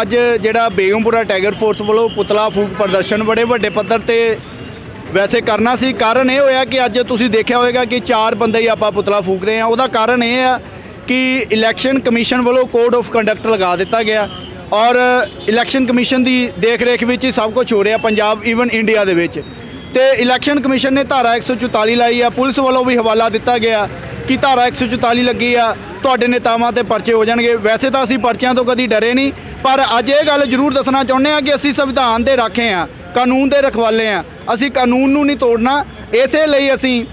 ਅੱਜ ਜਿਹੜਾ Begampura tiger force ਵੱਲੋਂ ਪੁਤਲਾ ਫੂਕ ਪ੍ਰਦਰਸ਼ਨ ਬੜੇ ਵੱਡੇ ਪੱਧਰ ਤੇ ਵੈਸੇ ਕਰਨਾ ਸੀ। ਕਾਰਨ ਇਹ ਹੋਇਆ ਕਿ ਅੱਜ ਤੁਸੀਂ ਦੇਖਿਆ ਹੋਵੇਗਾ ਕਿ ਚਾਰ ਬੰਦੇ ਹੀ ਆਪਾਂ ਪੁਤਲਾ ਫੂਕ ਰਹੇ ਹਾਂ। ਉਹਦਾ ਕਾਰਨ ਇਹ ਆ ਕਿ ਇਲੈਕਸ਼ਨ ਕਮਿਸ਼ਨ ਵੱਲੋਂ ਕੋਡ ਆਫ ਕੰਡਕਟ ਲਗਾ ਦਿੱਤਾ ਗਿਆ ਔਰ ਇਲੈਕਸ਼ਨ ਕਮਿਸ਼ਨ ਦੀ ਦੇਖ ਰੇਖ ਵਿੱਚ ਹੀ ਸਭ ਕੁਝ ਹੋ ਰਿਹਾ ਪੰਜਾਬ ਈਵਨ ਇੰਡੀਆ ਦੇ ਵਿੱਚ। ਤੇ ਇਲੈਕਸ਼ਨ ਕਮਿਸ਼ਨ ਨੇ ਧਾਰਾ 144 ਲਾਈ ਆ। ਪੁਲਿਸ ਵੱਲੋਂ ਵੀ ਹਵਾਲਾ ਦਿੱਤਾ ਗਿਆ ਕਿ ਧਾਰਾ 144 ਲੱਗੀ ਆ। ਤੁਹਾਡੇ ਨੇਤਾਵਾਂ ਤੇ ਪਰਚੇ ਹੋ ਜਾਣਗੇ। ਵੈਸੇ ਤਾਂ ਅਸੀਂ ਪਰਚਿਆਂ ਤੋਂ ਕਦੀ ਡਰੇ ਨਹੀਂ, ਪਰ ਅੱਜ ਇਹ ਗੱਲ ਜ਼ਰੂਰ ਦੱਸਣਾ ਚਾਹੁੰਦੇ ਆ ਕਿ ਅਸੀਂ ਸੰਵਿਧਾਨ ਦੇ ਰਾਖੇ ਆ ਕਾਨੂੰਨ ਦੇ ਰਖਵਾਲੇ ਆ ਅਸੀਂ ਕਾਨੂੰਨ ਨੂੰ ਨਹੀਂ ਤੋੜਨਾ, ਇਸੇ ਲਈ ਅਸੀਂ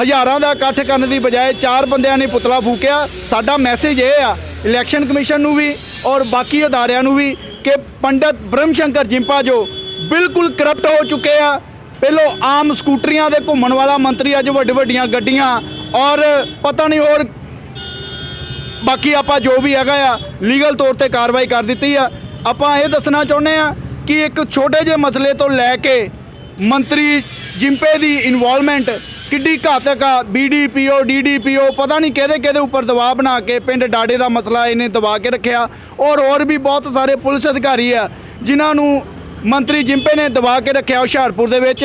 ਹਜ਼ਾਰਾਂ ਦਾ ਇਕੱਠ ਕਰਨ ਦੀ ਬਜਾਏ ਚਾਰ ਬੰਦਿਆਂ ਨੇ ਪੁਤਲਾ ਫੂਕਿਆ। ਸਾਡਾ ਮੈਸੇਜ ਇਹ ਆ ਇਲੈਕਸ਼ਨ ਕਮਿਸ਼ਨ ਨੂੰ ਵੀ ਔਰ ਬਾਕੀ ਅਦਾਰਿਆਂ ਨੂੰ ਵੀ ਕਿ ਪੰਡਤ ਬ੍ਰਹਮ ਸ਼ੰਕਰ ਜਿੰਪਾ ਜੋ ਬਿਲਕੁਲ ਕਰਪਟ ਹੋ ਚੁੱਕੇ ਆ, ਪਹਿਲੋਂ ਆਮ ਸਕੂਟਰੀਆਂ ਦੇ ਘੁੰਮਣ ਵਾਲਾ ਮੰਤਰੀ, ਅੱਜ ਵੱਡੇ ਵੱਡੀਆਂ ਗੱਡੀਆਂ ਔਰ ਪਤਾ ਨਹੀਂ ਹੋਰ ਬਾਕੀ ਆਪਾਂ ਜੋ ਵੀ ਹੈਗਾ ਆ ਲੀਗਲ ਤੌਰ ਤੇ ਕਾਰਵਾਈ ਕਰ ਦਿੱਤੀ ਆ। ਆਪਾਂ ਇਹ ਦੱਸਣਾ ਚਾਹੁੰਦੇ ਆ ਕਿ ਇੱਕ ਛੋਟੇ ਜਿਹੇ ਮਸਲੇ ਤੋਂ ਲੈ ਕੇ ਮੰਤਰੀ ਜਿੰਪੇ ਦੀ ਇਨਵੋਲਵਮੈਂਟ ਕਿੱਡੀ ਘਾਤਕ ਆ। ਬੀਡੀਪੀਓ ਡੀਡੀਪੀਓ ਪਤਾ ਨਹੀਂ ਕਿਹਦੇ ਕਿਹਦੇ ਉੱਪਰ ਦਬਾਅ ਬਣਾ ਕੇ ਪਿੰਡ ਡਾਡੇ ਦਾ ਮਸਲਾ ਇਹਨੇ ਦਬਾ ਕੇ ਰੱਖਿਆ। ਔਰ ਹੋਰ ਵੀ ਬਹੁਤ ਸਾਰੇ ਪੁਲਿਸ ਅਧਿਕਾਰੀ ਆ, ਜਿਨ੍ਹਾਂ ਨੂੰ ਮੰਤਰੀ ਜਿੰਪੇ ਨੇ ਦਬਾ ਕੇ ਰੱਖਿਆ ਹੁਸ਼ਿਆਰਪੁਰ ਦੇ ਵਿੱਚ।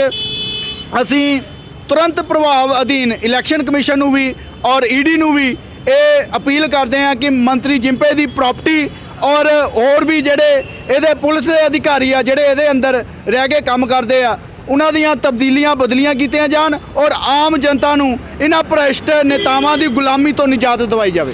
ਅਸੀਂ ਤੁਰੰਤ ਪ੍ਰਭਾਵ ਅਧੀਨ ਇਲੈਕਸ਼ਨ ਕਮਿਸ਼ਨ ਨੂੰ ਵੀ ਔਰ ਈਡੀ ਨੂੰ ਵੀ ਇਹ ਅਪੀਲ ਕਰਦੇ ਹਾਂ ਕਿ ਮੰਤਰੀ ਜਿੰਪੇ ਦੀ ਪ੍ਰਾਪਰਟੀ ਔਰ ਹੋਰ ਵੀ ਜਿਹੜੇ ਇਹਦੇ ਪੁਲਿਸ ਦੇ ਅਧਿਕਾਰੀ ਆ, ਜਿਹੜੇ ਇਹਦੇ ਅੰਦਰ ਰਹਿ ਕੇ ਕੰਮ ਕਰਦੇ ਆ, ਉਹਨਾਂ ਦੀਆਂ ਤਬਦੀਲੀਆਂ ਬਦਲੀਆਂ ਕੀਤੀਆਂ ਜਾਣ ਔਰ ਆਮ ਜਨਤਾ ਨੂੰ ਇਹਨਾਂ ਭ੍ਰਿਸ਼ਟ ਨੇਤਾਵਾਂ ਦੀ ਗੁਲਾਮੀ ਤੋਂ ਨਿਜਾਤ ਦਿਵਾਈ ਜਾਵੇ।